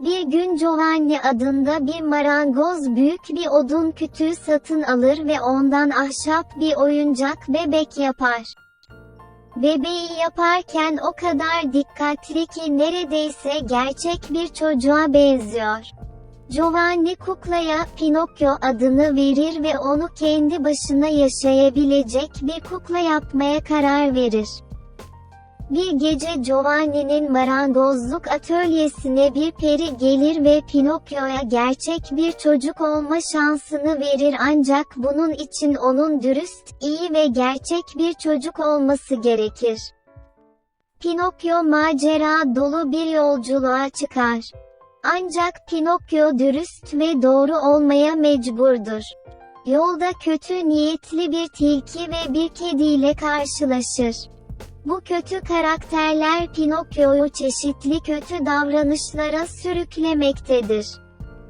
Bir gün Giovanni adında bir marangoz büyük bir odun kütüğü satın alır ve ondan ahşap bir oyuncak bebek yapar. Bebeği yaparken o kadar dikkatli ki neredeyse gerçek bir çocuğa benziyor. Giovanni kuklaya Pinokyo adını verir ve onu kendi başına yaşayabilecek bir kukla yapmaya karar verir. Bir gece Giovanni'nin marangozluk atölyesine bir peri gelir ve Pinokyo'ya gerçek bir çocuk olma şansını verir ancak bunun için onun dürüst, iyi ve gerçek bir çocuk olması gerekir. Pinokyo macera dolu bir yolculuğa çıkar. Ancak Pinokyo dürüst ve doğru olmaya mecburdur. Yolda kötü niyetli bir tilki ve bir kediyle karşılaşır. Bu kötü karakterler Pinokyo'yu çeşitli kötü davranışlara sürüklemektedir.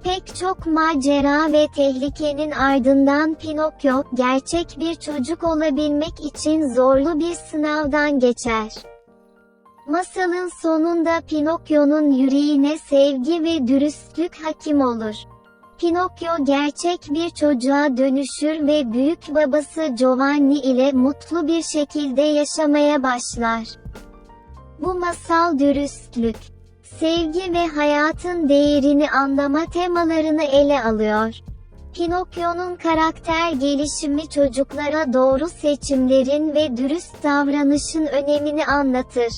Pek çok macera ve tehlikenin ardından Pinokyo, gerçek bir çocuk olabilmek için zorlu bir sınavdan geçer. Masalın sonunda Pinokyo'nun yüreğine sevgi ve dürüstlük hakim olur. Pinokyo gerçek bir çocuğa dönüşür ve büyük babası Giovanni ile mutlu bir şekilde yaşamaya başlar. Bu masal dürüstlük, sevgi ve hayatın değerini anlama temalarını ele alıyor. Pinokyo'nun karakter gelişimi çocuklara doğru seçimlerin ve dürüst davranışın önemini anlatır.